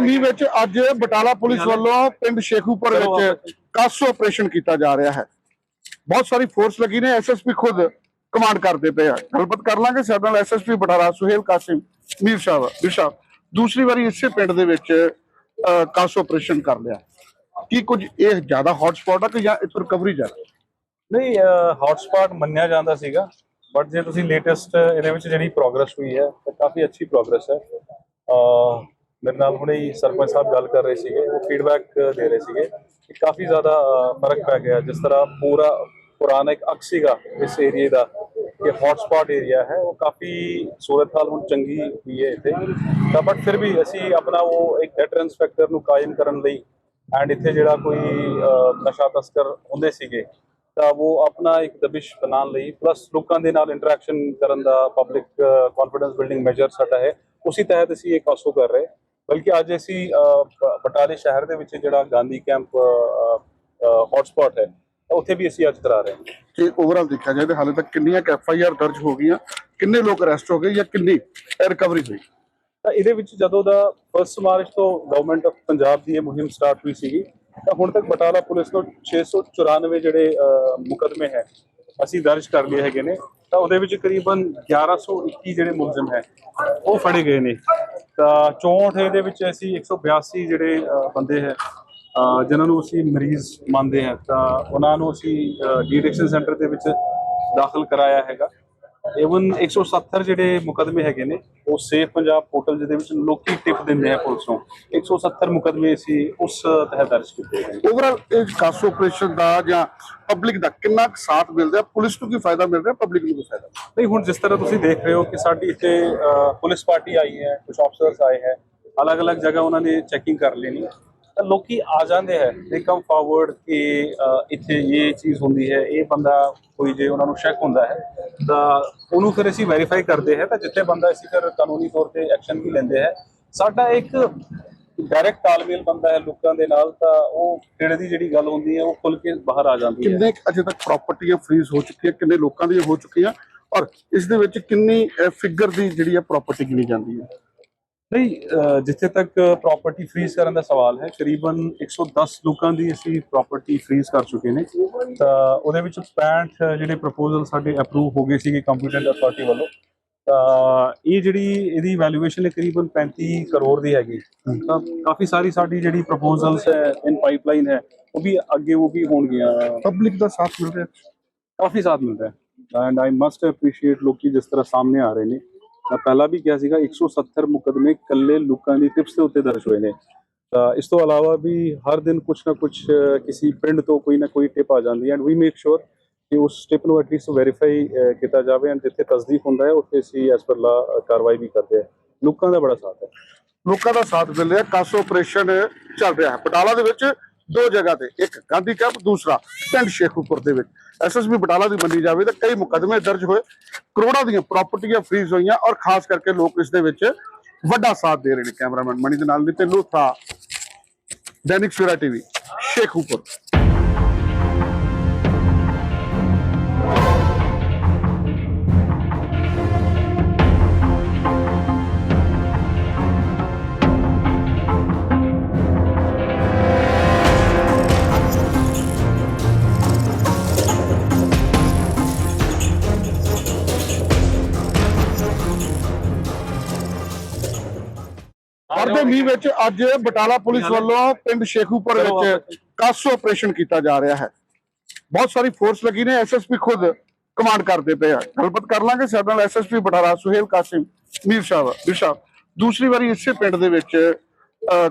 ਮੀਂਹ ਵਿੱਚ ਅੱਜ ਬਟਾਲਾ ਪੁਲਿਸ ਵੱਲੋਂ ਪਿੰਡ ਸ਼ੇਖੂਪੁਰ ਵਿੱਚ ਕਾਸ ਆਪਰੇਸ਼ਨ ਕੀਤਾ ਜਾ ਰਿਹਾ ਹੈ। ਬਹੁਤ ਸਾਰੀ ਫੋਰਸ ਲੱਗੀ ਨੇ ਐਸਐਸਪੀ ਖੁਦ ਕਮਾਂਡ ਕਰਦੇ ਪਏ ਆ। ਗੱਲਬਾਤ ਕਰ ਲਾਂਗੇ ਸਾਡੇ ਨਾਲ ਐਸਐਸਪੀ ਬਟਾਲਾ ਸੁਹੇਲ ਕਾਸਿਮ ਮੀਰ ਸਾਹਿਬ ਬਿਸ਼ਾ। ਦੂਸਰੀ ਵਾਰੀ ਇਸੇ ਪਿੰਡ ਦੇ ਵਿੱਚ ਕਾਸ ਆਪਰੇਸ਼ਨ ਕਰ ਲਿਆ। ਕੀ ਕੁਝ ਇਹ ਜ਼ਿਆਦਾ ਹੌਟ ਸਪੌਟ ਆ ਕਿ ਜਾਂ ਇਸ ਰਿਕਵਰੀ ਜਾ? ਨਹੀਂ ਹੌਟਸਪੌਟ ਮੰਨਿਆ ਜਾਂਦਾ ਸੀਗਾ ਬਟ ਜੇ ਤੁਸੀਂ ਲੇਟੈਸਟ ਇਹਦੇ ਵਿੱਚ ਜਿਹੜੀ ਪ੍ਰੋਗਰੈਸ ਹੋਈ ਹੈ ਤਾਂ ਕਾਫੀ ਅੱਛੀ ਪ੍ਰੋਗਰੈਸ ਹੈ। ਮੇਰੇ ਨਾਲ ਹੁਣੇ ਹੀ ਸਰਪੰਚ ਸਾਹਿਬ ਗੱਲ ਕਰ ਰਹੇ ਸੀਗੇ, ਉਹ ਫੀਡਬੈਕ ਦੇ ਰਹੇ ਸੀਗੇ ਕਿ ਕਾਫੀ ਜ਼ਿਆਦਾ ਫ਼ਰਕ ਪੈ ਗਿਆ। ਜਿਸ ਤਰ੍ਹਾਂ ਪੂਰਾ ਪੁਰਾਣਾ ਇੱਕ ਅਕਸ ਸੀਗਾ ਇਸ ਏਰੀਏ ਦਾ ਕਿ ਹੌਟਸਪੌਟ ਏਰੀਆ ਹੈ, ਉਹ ਕਾਫੀ ਸੂਰਤ ਹਾਲ ਹੁਣ ਚੰਗੀ ਹੋਈ ਹੈ ਇੱਥੇ। ਤਾਂ ਬਟ ਫਿਰ ਵੀ ਅਸੀਂ ਆਪਣਾ ਉਹ ਇੱਕ ਡੈਟਰੈਂਸ ਫੈਕਟਰ ਨੂੰ ਕਾਇਮ ਕਰਨ ਲਈ ਐਂਡ ਇੱਥੇ ਜਿਹੜਾ ਕੋਈ ਨਸ਼ਾ ਤਸਕਰ ਹੁੰਦੇ ਸੀਗੇ, ਤਾਂ ਉਹ ਆਪਣਾ ਇੱਕ ਦਬਿਸ਼ ਬਣਾਉਣ ਲਈ ਪਲੱਸ ਲੋਕਾਂ ਦੇ ਨਾਲ ਇੰਟਰੈਕਸ਼ਨ ਕਰਨ ਦਾ ਪਬਲਿਕ ਕੌਨਫੀਡੈਂਸ ਬਿਲਡਿੰਗ ਮੈਜਰ ਸਾਡਾ ਹੈ, ਉਸੇ ਤਹਿਤ ਅਸੀਂ ਇਹ ਕਾਸੋ ਕਰ ਰਹੇ। ਬਲਕਿ ਅੱਜ ਅਸੀਂ ਬਟਾਲੇ ਸ਼ਹਿਰ ਦੇ ਵਿੱਚ ਜਿਹੜਾ ਗਾਂਧੀ ਕੈਂਪ ਹੌਟਸਪੌਟ ਹੈ ਉੱਥੇ ਵੀ ਅਸੀਂ ਅੱਜ ਕਰਾ ਰਹੇ ਹਾਂ। ਕਿ ਓਵਰਆਲ ਦੇਖਿਆ ਜਾਏ ਤਾਂ ਹਾਲੇ ਤੱਕ ਕਿੰਨੀਆਂ ਐਫ ਆਈ ਆਰ ਦਰਜ ਹੋ ਗਈਆਂ ਕਿੰਨੇ ਲੋਕ ਅਰੈਸਟ ਹੋ ਗਏ ਜਾਂ ਕਿੰਨੀ ਰਿਕਵਰੀ ਹੋਈ? ਤਾਂ ਇਹਦੇ ਵਿੱਚ ਜਦੋਂ ਦਾ 1 ਮਾਰਚ ਤੋਂ ਗਵਰਨਮੈਂਟ ਆਫ ਪੰਜਾਬ ਦੀ ਇਹ ਮੁਹਿੰਮ ਸਟਾਰਟ ਹੋਈ ਸੀਗੀ ਤਾਂ ਹੁਣ ਤੱਕ ਬਟਾਲਾ ਪੁਲਿਸ ਨੂੰ 694 ਜਿਹੜੇ ਮੁਕੱਦਮੇ ਹੈ ਅਸੀਂ ਦਰਜ ਕਰ ਲਏ ਹੈਗੇ ਨੇ। ਤਾਂ ਉਹਦੇ ਵਿੱਚ ਕਰੀਬਨ 1121 ਜਿਹੜੇ ਮੁਲਜ਼ਮ ਹੈ ਉਹ ਫੜੇ ਗਏ ਨੇ। ਤਾਂ 64 ਇਹਦੇ ਵਿੱਚ ਅਸੀਂ 182 ਜਿਹੜੇ ਬੰਦੇ ਹੈ ਅਹ, ਜਿਨ੍ਹਾਂ ਨੂੰ ਅਸੀਂ ਮਰੀਜ਼ ਮੰਨਦੇ ਹਾਂ ਤਾਂ ਉਹਨਾਂ ਨੂੰ ਅਸੀਂ ਡੀਡਿਕਸ਼ਨ ਸੈਂਟਰ ਦੇ ਵਿੱਚ ਦਾਖਲ ਕਰਾਇਆ ਹੈਗਾ। ਇਵਨ 170 ਜਿਹੜੇ ਮੁਕਦਮੇ ਹੈਗੇ ਨੇ ਉਹ ਸੇਫ ਪੰਜਾਬ ਪੋਰਟਲ ਜਿਹਦੇ ਵਿੱਚ ਲੋਕੀ ਟਿਪ ਦਿੰਦੇ ਆ ਪੁਲਿਸ। ਨੂੰ 170 ਮੁਕਦਮੇ ਅਸੀਂ ਉਸ ਤਹਿਤ ਦਰਜ ਕੀਤੇ ਗਏ ਓਵਰਆਲ ਇਹ ਕਾਸ ਆਪਰੇਸ਼ਨ ਦਾ ਜਾਂ ਪਬਲਿਕ ਦਾ ਕਿੰਨਾ ਕੁ ਸਾਥ ਮਿਲਦਾ ਪੁਲਿਸ ਨੂੰ ਕੀ ਫਾਇਦਾ ਮਿਲ ਰਿਹਾ? ਪਬਲਿਕ ਨੂੰ ਕੀ ਫਾਇਦਾ? ਨਹੀਂ ਹੁਣ ਜਿਸ ਤਰ੍ਹਾਂ ਤੁਸੀਂ ਦੇਖ ਰਹੇ ਹੋ ਕਿ ਸਾਡੀ ਇੱਥੇ ਪੁਲਿਸ ਪਾਰਟੀ ਆਈ ਹੈ ਕੁਝ ਅਫਸਰਸ ਆਏ ਹੈ ਅਲੱਗ-ਅਲੱਗ ਜਗ੍ਹਾ ਉਹਨਾਂ ਨੇ ਚੈਕਿੰਗ ਕਰ ਲੈਣੀ। ਤਾਂ ਲੋਕੀ ਆ ਜਾਂਦੇ ਹੈ। ਦੇ ਕਮ ਫਾਰਵਰਡ ਕਿ ਇੱਥੇ ਇਹ ਚੀਜ਼ ਹੁੰਦੀ ਹੈ, ਇਹ ਬੰਦਾ ਕੋਈ ਜੇ ਉਹਨਾਂ ਨੂੰ ਸ਼ੱਕ ਹੁੰਦਾ ਹੈ, ਤਾਂ ਉਹਨੂੰ ਫਿਰ ਅਸੀਂ ਵੈਰੀਫਾਈ ਕਰਦੇ ਹੈ, ਤਾਂ ਜਿੱਥੇ ਬੰਦਾ ਅਸੀਂ ਫਿਰ ਕਾਨੂੰਨੀ ਤੌਰ ਤੇ ਐਕਸ਼ਨ ਵੀ ਲੈਂਦੇ ਹੈ। ਸਾਡਾ ਇੱਕ ਡਾਇਰੈਕਟ ਤਾਲਮੇਲ ਬੰਦਾ ਹੈ ਲੋਕਾਂ ਦੇ ਨਾਲ, ਤਾਂ ਉਹ ਕਿਹੜੇ ਦੀ ਜਿਹੜੀ ਗੱਲ ਹੁੰਦੀ ਹੈ, ਉਹ ਖੁੱਲ ਕੇ ਬਾਹਰ ਆ ਜਾਂਦੀ ਹੈ। ਕਿੰਨੇ ਅਜੇ ਤੱਕ ਪ੍ਰਾਪਰਟੀਆਂ ਫਰੀਜ਼ ਹੋ ਚੁੱਕੀਆਂ ਕਿੰਨੇ ਲੋਕਾਂ ਦੀਆਂ ਹੋ ਚੁੱਕੀਆਂ, ਔਰ ਇਸ ਦੇ ਵਿੱਚ ਕਿੰਨੀ ਫਿਗਰ ਦੀ ਜਿਹੜੀ ਹੈ ਪ੍ਰਾਪਰਟੀ ਗਿਣੀ ਜਾਂਦੀ ਹੈ? ਨਹੀਂ ਜਿੱਥੇ ਤੱਕ ਪ੍ਰਾਪਰਟੀ ਫ੍ਰੀਜ਼ ਕਰਨ ਦਾ ਸਵਾਲ ਹੈ ਕਰੀਬਨ 110 ਲੋਕਾਂ ਦੀ ਅਸੀਂ ਪ੍ਰਾਪਰਟੀ ਫ੍ਰੀਜ਼ ਕਰ ਚੁੱਕੇ ਨੇ। ਤਾਂ ਉਹਦੇ ਵਿੱਚ 65 ਜਿਹੜੇ ਪ੍ਰਪੋਜ਼ਲ ਸਾਡੇ ਅਪਰੂਵ ਹੋ ਗਏ ਸੀਗੇ ਕੰਪੀਟੈਂਟ ਅਥਾਰਟੀ ਵੱਲੋਂ। ਤਾਂ ਇਹ ਜਿਹੜੀ ਇਹਦੀ ਵੈਲਿਊਏਸ਼ਨ ਹੈ ਕਰੀਬਨ 35 ਕਰੋੜ ਦੀ ਹੈਗੀ। ਤਾਂ ਕਾਫੀ ਸਾਰੀ ਸਾਡੀ ਜਿਹੜੀ ਪ੍ਰਪੋਜ਼ਲਸ ਹੈ ਇਨ ਪਾਈਪਲਾਈਨ ਹੈ ਉਹ ਵੀ ਅੱਗੇ ਉਹ ਵੀ ਹੋਣਗੀਆਂ। ਪਬਲਿਕ ਦਾ ਸਾਥ ਮਿਲ ਰਿਹਾ। ਕਾਫੀ ਸਾਥ ਮਿਲਦਾ ਹੈ। ਐਂਡ ਆਈ ਮਸਟ ਅਪਰੀਸ਼ੀਏਟ ਲੋਕੀ ਜਿਸ ਤਰ੍ਹਾਂ ਸਾਹਮਣੇ ਆ ਰਹੇ ਨੇ। ਮੈਂ ਪਹਿਲਾਂ ਵੀ ਕਿਹਾ ਸੀਗਾ 170 ਮੁਕਦਮੇ ਕੱਲੇ ਲੋਕਾਂ ਦੀ ਟਿਪਸ ਦੇ ਉੱਤੇ ਦਰਜ ਹੋਏ ਨੇ। ਤਾਂ ਇਸ ਤੋਂ ਇਲਾਵਾ ਵੀ ਹਰ ਦਿਨ ਕੁਝ ਨਾ ਕੁਝ ਕਿਸੇ ਪਿੰਡ ਤੋਂ ਕੋਈ ਨਾ ਕੋਈ ਟਿਪ ਆ ਜਾਂਦੀ ਹੈ। ਐਂਡ ਵੀ ਮੇਕ ਸ਼ੋਰ ਕਿ ਉਸ ਟਿਪ ਨੂੰ ਐਟਲੀਸਟ ਵੈਰੀਫਾਈ ਕੀਤਾ ਜਾਵੇ। ਐਂਡ ਜਿੱਥੇ ਤਸਦੀਕ ਹੁੰਦਾ ਹੈ, ਉੱਥੇ ਅਸੀਂ ਐਸ ਪਰ ਲਾ ਕਾਰਵਾਈ ਵੀ ਕਰਦੇ ਹਾਂ। ਲੋਕਾਂ ਦਾ ਬੜਾ ਸਾਥ ਹੈ। ਲੋਕਾਂ ਦਾ ਸਾਥ ਮਿਲ ਰਿਹਾ ਕਾਸ ਆਪਰੇਸ਼ਨ ਚੱਲ ਰਿਹਾ ਹੈ। ਬਟਾਲਾ ਦੇ ਵਿੱਚ ਦੋ ਜਗ੍ਹਾ ਤੇ, ਇੱਕ ਗਾਂਧੀ ਕੈਂਪ, ਦੂਸਰਾ ਪਿੰਡ ਸ਼ੇਖੂਪੁਰ ਦੇ ਵਿੱਚ। ਐਸਐਸਬੀ ਬਟਾਲਾ ਦੀ ਮੰਨੀ ਜਾਵੇ ਤਾਂ ਕਈ ਮੁਕਦਮੇ ਦਰਜ ਹੋਏ। ਕਰੋੜਾਂ ਦੀਆਂ ਪ੍ਰਾਪਰਟੀਆਂ ਫਰੀਜ਼ ਹੋਈਆਂ ਔਰ ਖਾਸ ਕਰਕੇ ਲੋਕ ਇਸ ਦੇ ਵਿੱਚ ਵੱਡਾ ਸਾਥ ਦੇ ਰਹੇ ਨੇ। ਕੈਮਰਾਮੈਨ ਮਣੀ ਦੇ ਨਾਲ ਨਿਤਿਨ ਲੋਥਾ, ਦੈਨਿਕ ਸਵੇਰਾ ਟੀਵੀ, ਸ਼ੇਖੂਪੁਰ। ਵਰਦੇ ਮੀਂਹ ਵਿੱਚ ਅੱਜ ਬਟਾਲਾ ਪੁਲਿਸ ਵੱਲੋਂ ਪਿੰਡ ਸ਼ੇਖੂਪੁਰ ਵਿੱਚ ਕਾਸ ਆਪਰੇਸ਼ਨ ਕੀਤਾ ਜਾ ਰਿਹਾ ਹੈ। ਬਹੁਤ ਸਾਰੀ ਫੋਰਸ ਲੱਗੀ ਨੇ ਐਸਐਸਪੀ ਖੁਦ ਕਮਾਂਡ ਕਰਦੇ ਪਏ ਆ। ਗੱਲਬਾਤ ਕਰ ਲਾਂਗੇ ਸਾਡੇ ਨਾਲ ਐਸਐਸਪੀ ਬਟਾਲਾ ਸੁਹੇਲ ਕਾਸਿਮ ਮੀਰ ਸਾਹਿਬ ਬਿਸ਼ਾ ਦੂਸਰੀ ਵਾਰੀ ਇਸੇ ਪਿੰਡ ਦੇ ਵਿੱਚ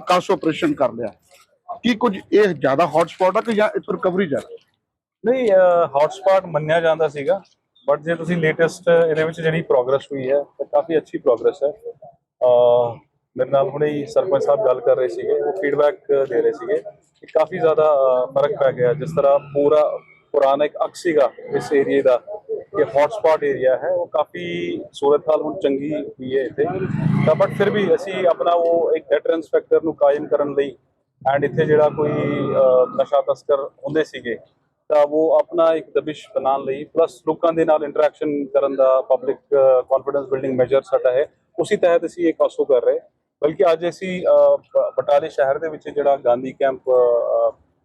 ਕਾਸ ਆਪਰੇਸ਼ਨ ਕਰ ਲਿਆ। ਕੀ ਕੁਝ ਇਹ ਜ਼ਿਆਦਾ ਹੌਟ ਸਪੌਟ ਆ ਕਿ ਜਾਂ ਇਸ ਰਿਕਵਰੀ ਜਾ ਰਹੀ? ਹੈ? ਨਹੀਂ ਹੌਟਸਪੌਟ ਮੰਨਿਆ ਜਾਂਦਾ ਸੀਗਾ ਬਟ ਜੇ ਤੁਸੀਂ ਲੇਟੈਸਟ ਇਹਦੇ ਵਿੱਚ ਜਿਹੜੀ ਪ੍ਰੋਗਰੈਸ ਹੋਈ ਹੈ ਤਾਂ ਕਾਫੀ ਅੱਛੀ ਪ੍ਰੋਗਰੈਸ ਹੈ। ਮੇਰੇ ਨਾਲ ਹੁਣੇ ਹੀ ਸਰਪੰਚ ਸਾਹਿਬ ਗੱਲ ਕਰ ਰਹੇ ਸੀਗੇ, ਉਹ ਫੀਡਬੈਕ ਦੇ ਰਹੇ ਸੀਗੇ ਕਿ ਕਾਫੀ ਜ਼ਿਆਦਾ ਫ਼ਰਕ ਪੈ ਗਿਆ। ਜਿਸ ਤਰ੍ਹਾਂ ਪੂਰਾ ਪੁਰਾਣਾ ਇੱਕ ਅਕਸ ਸੀਗਾ ਇਸ ਏਰੀਏ ਦਾ ਕਿ ਹੌਟਸਪੌਟ ਏਰੀਆ ਹੈ, ਉਹ ਕਾਫੀ ਸੂਰਤ ਹਾਲ ਹੁਣ ਚੰਗੀ ਹੋਈ ਹੈ ਇੱਥੇ। ਤਾਂ ਬਟ ਫਿਰ ਵੀ ਅਸੀਂ ਆਪਣਾ ਉਹ ਇੱਕ ਡੈਟਰੈਂਸ ਫੈਕਟਰ ਨੂੰ ਕਾਇਮ ਕਰਨ ਲਈ ਐਂਡ ਇੱਥੇ ਜਿਹੜਾ ਕੋਈ ਨਸ਼ਾ ਤਸਕਰ ਹੁੰਦੇ ਸੀਗੇ, ਤਾਂ ਉਹ ਆਪਣਾ ਇੱਕ ਦਬਿਸ਼ ਬਣਾਉਣ ਲਈ ਪਲੱਸ ਲੋਕਾਂ ਦੇ ਨਾਲ ਇੰਟਰੈਕਸ਼ਨ ਕਰਨ ਦਾ ਪਬਲਿਕ ਕੌਨਫੀਡੈਂਸ ਬਿਲਡਿੰਗ ਮੈਜਰ ਸਾਡਾ ਹੈ, ਉਸੇ ਤਹਿਤ ਅਸੀਂ ਇਹ ਕਾਸੋ ਕਰ ਰਹੇ। ਬਲਕਿ ਅੱਜ ਅਸੀਂ ਬਟਾਲੇ ਸ਼ਹਿਰ ਦੇ ਵਿੱਚ ਜਿਹੜਾ ਗਾਂਧੀ ਕੈਂਪ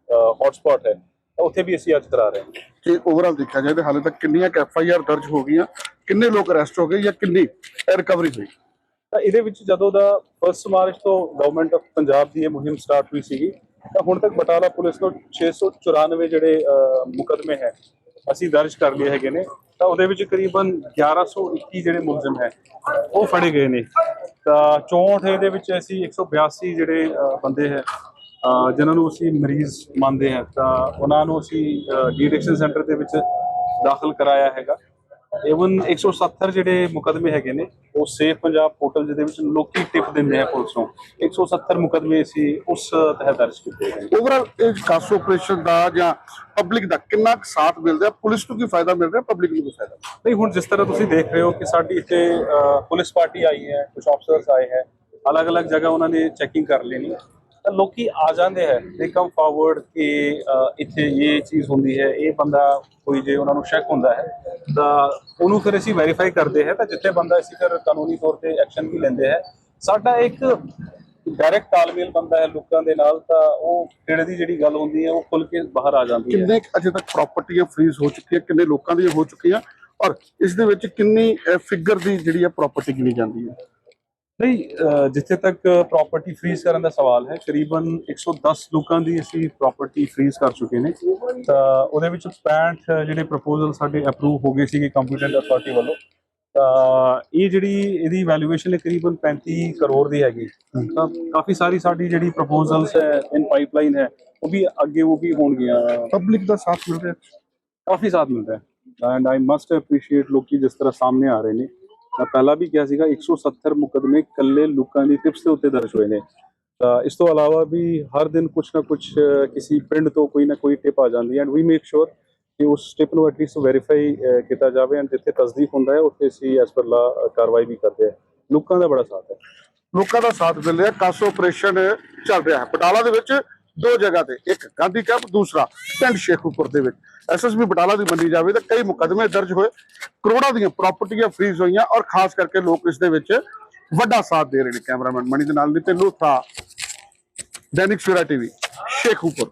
ਹੌਟਸਪੌਟ ਹੈ ਉੱਥੇ ਵੀ ਅਸੀਂ ਅੱਜ ਕਰਾ ਰਹੇ ਹਾਂ। ਕਿ ਓਵਰਆਲ ਦੇਖਿਆ ਜਾਏ ਤਾਂ ਹਾਲੇ ਤੱਕ ਕਿੰਨੀਆਂ ਐਫ ਆਈ ਆਰ ਦਰਜ ਹੋ ਗਈਆਂ ਕਿੰਨੇ ਲੋਕ ਅਰੈਸਟ ਹੋ ਗਏ ਜਾਂ ਕਿੰਨੀ ਰਿਕਵਰੀ ਹੋਈ? ਤਾਂ ਇਹਦੇ ਵਿੱਚ ਜਦੋਂ ਦਾ 1 ਮਾਰਚ ਤੋਂ ਗਵਰਨਮੈਂਟ ਆਫ ਪੰਜਾਬ ਦੀ ਇਹ ਮੁਹਿੰਮ ਸਟਾਰਟ ਹੋਈ ਸੀਗੀ ਤਾਂ ਹੁਣ ਤੱਕ ਬਟਾਲਾ ਪੁਲਿਸ ਨੂੰ 694 ਜਿਹੜੇ ਮੁਕੱਦਮੇ ਹੈ ਅਸੀਂ ਦਰਜ ਕਰ ਲਏ ਹੈਗੇ ਨੇ ਤਾਂ ਉਹਦੇ ਵਿੱਚ ਕਰੀਬਨ 1121 ਜਿਹੜੇ ਮੁਲਜ਼ਮ ਹੈ ਉਹ ਫੜੇ ਗਏ ਨੇ। ਤਾਂ 64 ਦੇ ਵਿੱਚ ਅਸੀਂ 182 ਜਿਹੜੇ ਬੰਦੇ ਹੈ ਅਹ, ਜਿਨ੍ਹਾਂ ਨੂੰ ਅਸੀਂ ਮਰੀਜ਼ ਮੰਨਦੇ ਹਾਂ ਤਾਂ ਉਹਨਾਂ ਨੂੰ ਅਸੀਂ ਡੀਡਿਕਸ਼ਨ ਸੈਂਟਰ ਦੇ ਵਿੱਚ ਦਾਖਲ ਕਰਾਇਆ ਹੈਗਾ। ਇਵਨ 170 ਜਿਹੜੇ ਮੁਕਦਮੇ ਹੈਗੇ ਨੇ ਉਹ ਸੇਫ ਪੰਜਾਬ ਪੋਰਟਲ ਜਿਹਦੇ ਵਿੱਚ ਲੋਕੀ ਟਿਪ ਦਿੰਦੇ ਆ ਪੁਲਿਸ ਨੂੰ। 170 ਮੁਕਦਮੇ ਅਸੀਂ ਉਸ ਤਹਿਤ ਦਰਜ ਕੀਤੇ ਗਏ। ਓਵਰਆਲ ਇਹ ਕਾਸ ਆਪਰੇਸ਼ਨ ਦਾ ਜਾਂ ਪਬਲਿਕ ਦਾ ਕਿੰਨਾ ਕੁ ਸਾਥ ਮਿਲ ਰਿਹਾ ਪੁਲਿਸ ਨੂੰ ਕੀ ਫਾਇਦਾ ਮਿਲ ਰਿਹਾ ਪਬਲਿਕ ਨੂੰ ਕੀ ਫਾਇਦਾ ਨਹੀਂ ਹੁਣ ਜਿਸ ਤਰ੍ਹਾਂ ਤੁਸੀਂ ਦੇਖ ਰਹੇ ਹੋ ਕਿ ਸਾਡੀ ਇੱਥੇ ਪੁਲਿਸ ਪਾਰਟੀ ਆਈ ਹੈ ਕੁਝ ਆਫਸਰਸ ਆਏ ਹੈ। ਅਲੱਗ-ਅਲੱਗ ਜਗ੍ਹਾ ਉਹਨਾਂ ਨੇ ਚੈਕਿੰਗ ਕਰ ਲੈਣੀ ਲੋਕੀ ਆ ਜਾਂਦੇ ਹੈ ਦੇ ਕਮ ਫਾਰਵਰਡ ਕਿ ਇੱਥੇ ਇਹ ਚੀਜ਼ ਹੁੰਦੀ ਹੈ, ਇਹ ਬੰਦਾ ਕੋਈ ਜੇ ਉਹਨਾਂ ਨੂੰ ਸ਼ੱਕ ਹੁੰਦਾ ਹੈ, ਤਾਂ ਉਹਨੂੰ ਫਿਰ ਅਸੀਂ ਵੈਰੀਫਾਈ ਕਰਦੇ ਹੈ, ਤਾਂ ਜਿੱਥੇ ਬੰਦਾ ਅਸੀਂ ਫਿਰ ਕਾਨੂੰਨੀ ਤੌਰ ਤੇ ਐਕਸ਼ਨ ਵੀ ਲੈਂਦੇ ਹੈ। ਸਾਡਾ ਇੱਕ ਡਾਇਰੈਕਟ ਤਾਲਮੇਲ ਬੰਦਾ ਹੈ ਲੋਕਾਂ ਦੇ ਨਾਲ, ਤਾਂ ਉਹ ਕਿਹੜੇ ਦੀ ਜਿਹੜੀ ਗੱਲ ਹੁੰਦੀ ਹੈ, ਉਹ ਖੁੱਲ ਕੇ ਬਾਹਰ ਆ ਜਾਂਦੀ ਹੈ। ਕਿੰਨੇ ਅਜੇ ਤੱਕ ਪ੍ਰਾਪਰਟੀਆਂ ਫ੍ਰੀਜ਼ ਹੋ ਚੁੱਕੀਆਂ ਕਿੰਨੇ ਲੋਕਾਂ ਦੀਆਂ ਹੋ ਚੁੱਕੀਆਂ ਔਰ ਇਸ ਦੇ ਵਿੱਚ ਕਿੰਨੀ ਫਿਗਰ ਦੀ ਜਿਹੜੀ ਹੈ ਪ੍ਰਾਪਰਟੀ ਗਿਣੀ ਜਾਂਦੀ ਹੈ? ਨਹੀਂ ਜਿੱਥੇ ਤੱਕ ਪ੍ਰਾਪਰਟੀ ਫ੍ਰੀਜ਼ ਕਰਨ ਦਾ ਸਵਾਲ ਹੈ ਕਰੀਬਨ 110 ਲੋਕਾਂ ਦੀ ਅਸੀਂ ਪ੍ਰਾਪਰਟੀ ਫ੍ਰੀਜ਼ ਕਰ ਚੁੱਕੇ ਨੇ। ਤਾਂ ਉਹਦੇ ਵਿੱਚ 65 ਜਿਹੜੇ ਪ੍ਰਪੋਜ਼ਲ ਸਾਡੇ ਅਪਰੂਵ ਹੋ ਗਏ ਸੀਗੇ ਕੰਪੀਟੈਂਟ ਅਥਾਰਟੀ ਵੱਲੋਂ। ਤਾਂ ਇਹ ਜਿਹੜੀ ਇਹਦੀ ਵੈਲਿਊਏਸ਼ਨ ਹੈ ਕਰੀਬਨ 35 ਕਰੋੜ ਦੀ ਹੈਗੀ। ਤਾਂ ਕਾਫੀ ਸਾਰੀ ਸਾਡੀ ਜਿਹੜੀ ਪ੍ਰਪੋਜ਼ਲਸ ਹੈ ਇਨ ਪਾਈਪਲਾਈਨ ਹੈ ਉਹ ਵੀ ਅੱਗੇ ਉਹ ਵੀ ਹੋਣਗੀਆਂ। ਪਬਲਿਕ ਦਾ ਸਾਥ ਮਿਲ ਰਿਹਾ। ਕਾਫੀ ਸਾਥ ਮਿਲਦਾ ਐਂਡ ਆਈ ਮਸਟ ਅਪਰੀਸ਼ੀਏਟ ਲੋਕੀ ਜਿਸ ਤਰ੍ਹਾਂ ਸਾਹਮਣੇ ਆ ਰਹੇ ਨੇ। ਮੈਂ ਪਹਿਲਾਂ ਵੀ ਕਿਹਾ ਸੀਗਾ 170 ਮੁਕਦਮੇ ਕੱਲੇ ਲੋਕਾਂ ਦੀ ਟਿਪਸ ਦੇ ਉੱਤੇ ਦਰਜ ਹੋਏ ਨੇ। ਤਾਂ ਇਸ ਤੋਂ ਇਲਾਵਾ ਵੀ ਹਰ ਦਿਨ ਕੁਝ ਨਾ ਕੁਝ ਕਿਸੇ ਪਿੰਡ ਤੋਂ ਕੋਈ ਨਾ ਕੋਈ ਟਿਪ ਆ ਜਾਂਦੀ ਹੈ ਐਂਡ ਵੀ ਮੇਕ ਸ਼ੋਰ ਕਿ ਉਸ ਟਿਪ ਨੂੰ ਐਟਲੀਸਟ ਵੈਰੀਫਾਈ ਕੀਤਾ ਜਾਵੇ ਐਂਡ ਜਿੱਥੇ ਤਸਦੀਕ ਹੁੰਦਾ ਹੈ, ਉੱਥੇ ਅਸੀਂ ਐਸ ਪਰ ਲਾ ਕਾਰਵਾਈ ਵੀ ਕਰਦੇ ਹਾਂ। ਲੋਕਾਂ ਦਾ ਬੜਾ ਸਾਥ ਹੈ। ਲੋਕਾਂ ਦਾ ਸਾਥ ਮਿਲ ਰਿਹਾ ਕਾਸ ਆਪਰੇਸ਼ਨ ਚੱਲ ਰਿਹਾ ਹੈ। ਬਟਾਲਾ ਦੇ ਵਿੱਚ ਦੋ ਜਗ੍ਹਾ ਤੇ, ਇੱਕ ਗਾਂਧੀ ਕੈਂਪ, ਦੂਸਰਾ ਪਿੰਡ ਸ਼ੇਖੂਪੁਰ ਦੇ ਵਿੱਚ। ਐਸਐਸਬੀ ਬਟਾਲਾ ਦੀ ਮੰਨੀ ਜਾਵੇ ਤਾਂ ਕਈ ਮੁਕਦਮੇ ਦਰਜ ਹੋਏ। ਕਰੋੜਾਂ ਦੀਆਂ ਪ੍ਰਾਪਰਟੀਆਂ ਫ੍ਰੀਜ਼ ਹੋਈਆਂ ਔਰ ਖਾਸ ਕਰਕੇ ਲੋਕ ਇਸ ਦੇ ਵਿੱਚ ਵੱਡਾ ਸਾਥ ਦੇ ਰਹੇ ਨੇ। ਕੈਮਰਾਮੈਨ ਮਣੀ ਦੇ ਨਾਲ ਨਿਤਿਨ ਲੋਥਾ, ਦੈਨਿਕ ਸਵੇਰਾ ਟੀਵੀ, ਸ਼ੇਖੂਪੁਰ।